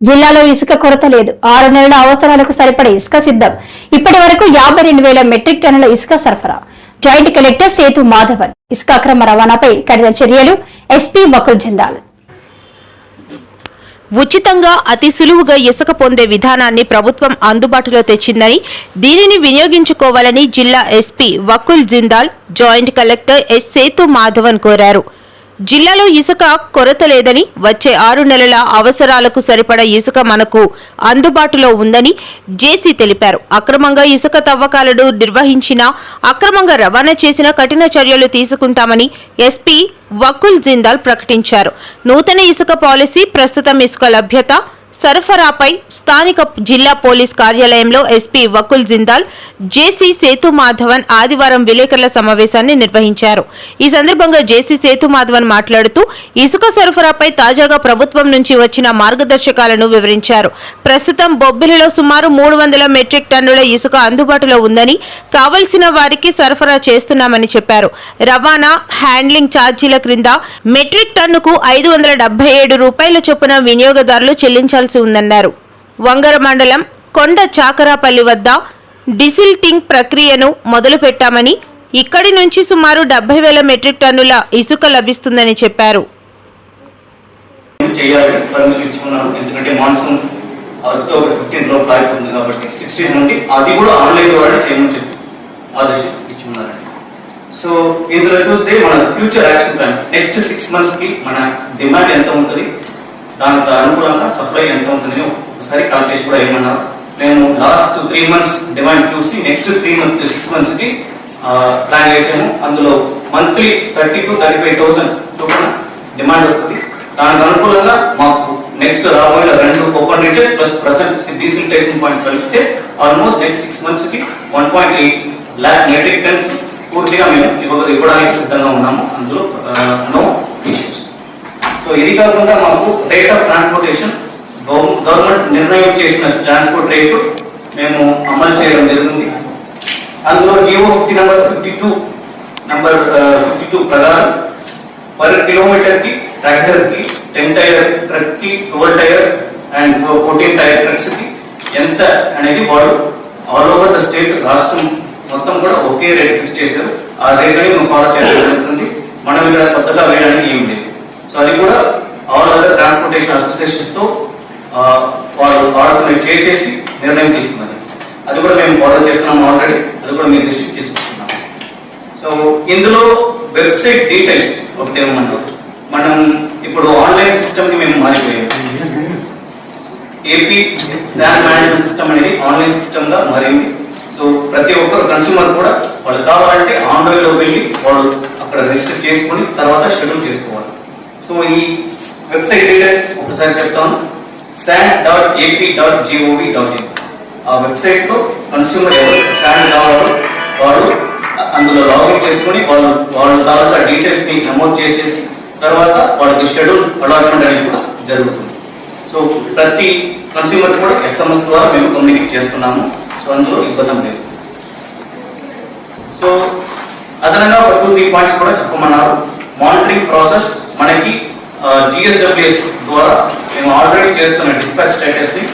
జిల్లాలో ఇసుక కొరత లేదు. ఆరు నెలల అవసరాలకు సరిపడే ఇసుక సిద్ధం. ఇప్పటి వరకు యాభై రెండు వేల మెట్రిక్ టన్నుల ఇసుక సరఫరా. Joint collector Sethu Madhavan. ఇసుక అక్రమ రవాణాపై కఠిన చర్యలు ఎస్పీ మకుల్ జిందాల్. ఉచితంగా అతి సులువుగా ఇసుక పొందే విధానాన్ని ప్రభుత్వం అందుబాటులో తెచ్చిందని దీనిని వినియోగించుకోవాలని జిల్లా SP Vakul Jindal joint collector S Sethu Madhavan కోరారు. జిల్లాలో ఇసుక కొరత లేదని వచ్చే ఆరు నెలల అవసరాలకు సరిపడ ఇసుక మనకు అందుబాటులో ఉందని జేసీ తెలిపారు. అక్రమంగా ఇసుక తవ్వకాలను నిర్వహించినా అక్రమంగా రవాణా చేసిన కఠిన చర్యలు తీసుకుంటామని ఎస్పీ వకుల్ జిందాల్ ప్రకటించారు. నూతన ఇసుక పాలసీ ప్రస్తుతం ఇసుక లభ్యత సరఫరాపై స్థానిక జిల్లా పోలీస్ కార్యాలయంలో ఎస్పీ వకుల్ జిందాల్ జేసీ సేతు మాధవన్ ఆదివారం విలేకరుల సమావేశాన్ని నిర్వహించారు. ఈ సందర్భంగా జేసీ సేతు మాధవన్ మాట్లాడుతూ ఇసుక సరఫరాపై తాజాగా ప్రభుత్వం నుంచి వచ్చిన మార్గదర్శకాలను వివరించారు. ప్రస్తుతం బొబ్బిలిలో సుమారు మూడు వందల మెట్రిక్ టన్నుల ఇసుక అందుబాటులో ఉందని కావలసిన వారికి సరఫరా చేస్తున్నామని చెప్పారు. రవాణా హ్యాండ్లింగ్ ఛార్జీల క్రింద మెట్రిక్ టన్నుకు ఐదు వందల డెబ్బై ఏడు రూపాయల చొప్పున వినియోగదారులు చేయాల్సి ఉందన్నారు. వంగర మండలం కొండ చాకరాపల్లి వద్ద డిసిల్టింగ్ ప్రక్రియను మొదలుపెట్టామని ఇక్కడి నుంచి సుమారు డెబ్బై వేల మెట్రిక్ టన్నుల ఇసుక లభిస్తుందని చెప్పారు. చేయాలి. పర్మిషన్ ఇచ్చుకున్నాను ఎందుకంటే మాన్సూన్ అక్టోబర్లో కాబట్టి సిక్స్టీన్ నుండి అది కూడా ఆన్లైన్ ద్వారా చేయమని చెప్పి ఆదేశం ఇచ్చుకున్నారండి. సో ఇందులో చూస్తే మన future action plan. Next six మంత్స్కి మన డిమాండ్ ఎంత ఉంటుంది? దానికి అనుకూలంగా సప్లై ఎంత ఉంటుంది ఒకసారి కాల్కులేషన్ కూడా ఏమన్నారు మేము లాస్ట్ త్రీ మంత్స్ డిమాండ్ చూసి నెక్స్ట్ త్రీ మంత్ సిక్స్ మంత్స్కి ప్లాన్ చేసాము అందులో monthly thirty two thirty five thousand చొప్పున డిమాండ్ వస్తుంది. దానికి అనుకూలంగా మాకు నెక్స్ట్ రాబోయే రెండు open reaches plus present desiltation point కలిపితే ఆల్మోస్ట్ నెక్స్ట్ సిక్స్ మంత్స్కి one point eight lakh metric tons పూర్తిగా మేము ఇవ్వడానికి సిద్ధంగా ఉన్నాము. అందులో నో సో ఇది కాకుండా మాకు రేట్ ఆఫ్ ట్రాన్స్పోర్టేషన్ గవర్నమెంట్ నిర్ణయం చేసిన ట్రాన్స్పోర్ట్ రేటు మేము అమలు చేయడం జరిగింది. అందులో GO fifty number fifty two number fifty two ప్రకారం పర్ కిలోమీటర్కి ట్రాక్టర్కి ten tyre ట్రక్కి twelve tyre and fourteen tyre ట్రక్స్కి ఎంత అనేది వాడు ఆల్ ఓవర్ ద స్టేట్ రాష్ట్రం మొత్తం కూడా ఒకే రేట్ ఫిక్స్ చేశారు. ఆ రేట్ అనేది మేము ఫాలో చేయడం జరుగుతుంది. మనం ఇక్కడ కొత్తగా వేయడానికి ఏం లేదు. సో అది కూడా ఆల్ అదర్ ట్రాన్స్పోర్టేషన్ అసోసియేషన్స్తో వాళ్ళు ఆర్డర్ చేసేసి నిర్ణయం తీసుకున్నది. అది కూడా మేము ఫాలో చేస్తున్నాం ఆల్రెడీ అది కూడా మేము దృష్టికి తీసుకుంటున్నాం సో ఇందులో వెబ్సైట్ డీటెయిల్స్ ఒకటి ఏమంటారు? మనం ఇప్పుడు ఆన్లైన్ సిస్టమ్కి మేము మారిపోయాము ఏపీ శాన్ మేనేజ్మెంట్ సిస్టమ్ అనేది ఆన్లైన్ సిస్టమ్గా మారింది. సో ప్రతి ఒక్కరు కన్స్యూమర్ కూడా వాళ్ళు కావాలంటే ఆన్లైన్లో వెళ్ళి వాళ్ళు అక్కడ రిజిస్టర్ చేసుకొని తర్వాత షెడ్యూల్ చేసుకోవాలి. సో ఈ వెబ్సైట్ డీటెయిల్స్ ఒకసారి చెప్తాను. Sand dot AP dot gov dot in ఆ వెబ్సైట్లో కన్స్యూమర్ ఎవరు? శాన్ కావాలో వాళ్ళు అందులో లాగిన్ చేసుకొని వాళ్ళు వాళ్ళ తాలూకా డీటెయిల్స్ని నమోదు చేసేసి తర్వాత వాళ్ళకి షెడ్యూల్ అలాట్మెంట్ అనేది కూడా జరుగుతుంది. సో ప్రతి కన్స్యూమర్ కూడా ఎస్ఎంఎస్ ద్వారా మేము కమ్యూనికేట్ చేస్తున్నాము. సో అందులో ఇబ్బంది లేదు. సో అదనంగా ఒక టూ త్రీ పాయింట్స్ కూడా చెప్పమన్నారు. మానిటరింగ్ ప్రాసెస్ మనకి జిఎస్డబ్ల్యూఎస్ ద్వారా మేము ఆల్రెడీ చేస్తున్న డిస్పాచ్ స్టేటస్ని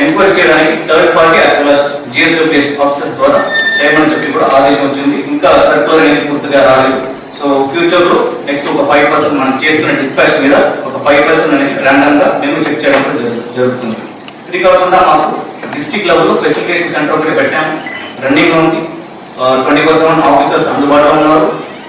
ఎంక్వైరీ చేయడానికి third party as well as GSWS offices ద్వారా చేయమని చెప్పి కూడా ఆదేశం వచ్చింది. ఇంకా సర్కులర్ అనేది పూర్తిగా రాలేదు. సో ఫ్యూచర్లో నెక్స్ట్ ఒక ఫైవ్ పర్సెంట్ మనం చేస్తున్న డిస్పాచ్ మీద ఒక ఫైవ్ పర్సెంట్ అనేది ర్యాండమ్గా మేము చెక్ చేయడం కూడా జరుగుతుంది. ఇది కాకుండా మాకు డిస్టిక్ లెవెల్లో ఫెసిలిటేషన్ సెంటర్ ఒకటి పెట్టాము. రన్నింగ్ ఉంది. ట్వంటీ ఫోర్ సెవెన్ ఆఫీసర్స్ అందుబాటులో ఉన్నారు.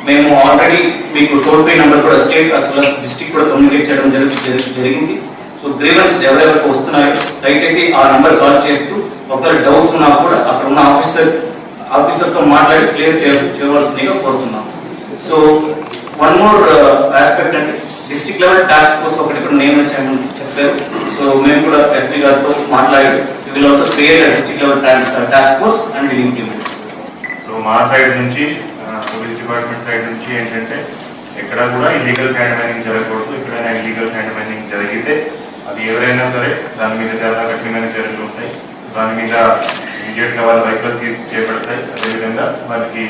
మేము ఆల్రెడీ మీకు టోల్ ఫ్రీ నెంబర్ కూడా స్టేట్ అసలు డిస్టిక్ కూడా కమ్యూనికేట్ చేయడం జరుగు- జరిగింది. సో గ్రీవెన్స్ ఎవరెవరికి వస్తున్నాయో దయచేసి ఆ నెంబర్ కాల్ చేస్తూ ఒకరి డౌట్స్ ఉన్నా కూడా అక్కడ ఉన్న ఆఫీసర్ ఆఫీసర్తో మాట్లాడి క్లియర్ చేయవలసిందిగా కోరుతున్నాం. సో వన్ మోర్ ఆస్పెక్ట్ అంటే డిస్ట్రిక్ట్ లెవెల్ టాస్క్ ఫోర్స్ ఒకటి కూడా నియమించామని చెప్పారు. సో మేము కూడా ఎస్పీ గారితో మాట్లాడి will also create district level task force and implement so మా సైడ్ నుంచి పోలీస్ డిపార్ట్మెంట్ సైడ్ నుంచి ఏంటంటే ఎక్కడ కూడా ఇల్లీగల్ శాండ్ మైనింగ్ జరగకూడదు. ఎక్కడైనా ఇల్లీగల్ శాండ్ మైనింగ్ జరిగితే అది ఎవరైనా సరే దాని మీద చాలా కఠినమైన చర్యలు ఉంటాయి. సో దాని మీద ఇమీడియట్గా వాళ్ళ వెహికల్ సీజ్ చేపడతాయి. అదేవిధంగా వాళ్ళకి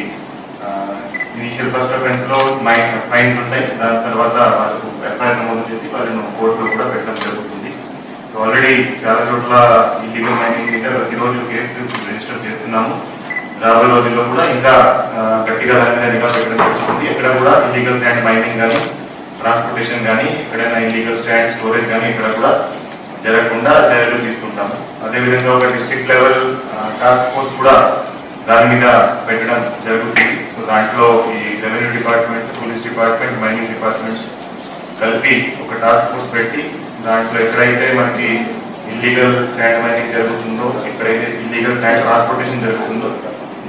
ఇనీషియల్ ఫస్ట్ అఫెన్స్లో మైన్ ఫైన్స్ ఉంటాయి. దాని తర్వాత వాళ్ళకు ఎఫ్ఐఆర్ నమోదు చేసి వాళ్ళను కోర్టులో కూడా పెట్టడం జరుగుతుంది. సో ఆల్రెడీ చాలా చోట్ల ఇల్లీగల్ మైనింగ్ మీద ప్రతిరోజు కేసెస్ రిజిస్టర్ చేస్తున్నాము. రాబోయే రోజుల్లో కూడా ఇంకా గట్టిగా దాని మీద నిఘా పెట్టడం జరుగుతుంది. ఎక్కడ కూడా ఇల్లీగల్ శాండ్ మైనింగ్ కానీ ట్రాన్స్పోర్టేషన్ కానీ ఎక్కడైనా ఇల్లీగల్ స్టాండ్ స్టోరేజ్ కానీ ఇక్కడ కూడా జరగకుండా చర్యలు తీసుకుంటాము. అదేవిధంగా ఒక డిస్ట్రిక్ట్ లెవెల్ టాస్క్ ఫోర్స్ కూడా దాని మీద పెట్టడం జరుగుతుంది. సో దాంట్లో ఈ revenue department police department mining departments కలిపి ఒక టాస్క్ ఫోర్స్ పెట్టి దాంట్లో ఎక్కడైతే మనకి ఇల్లీగల్ శాండ్ మైనింగ్ జరుగుతుందో ఎక్కడైతే ఇల్లీగల్ శాండ్ ట్రాన్స్పోర్టేషన్ జరుగుతుందో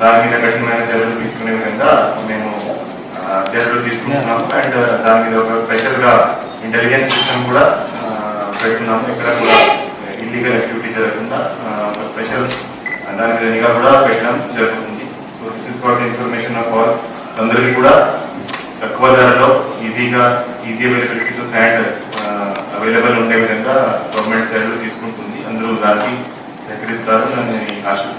దాని మీద కఠినమైన చర్యలు తీసుకునే విధంగా మేము చర్యలు తీసుకుంటున్నాము. అండ్ దాని మీద ఒక స్పెషల్గా ఇంటెలిజెన్స్ సిస్టమ్ కూడా ఆ, పెడుతున్నాము. ఇక్కడ కూడా ఇల్లీగల్ యాక్టివిటీ జరగకుండా ఒక స్పెషల్ దాని మీద నిఘా కూడా పెట్టడం జరుగుతుంది. So this is for information of all అందరికీ కూడా తక్కువ ధరలో ఈజీగా ఈజీ అవైలబిలిటీతో శాండ్ అవైలబుల్ ఉండే విధంగా గవర్నమెంట్ చర్యలు తీసుకుంటుంది. అందరూ దానికి సహకరిస్తారు అని ఆశిస్తున్నాను.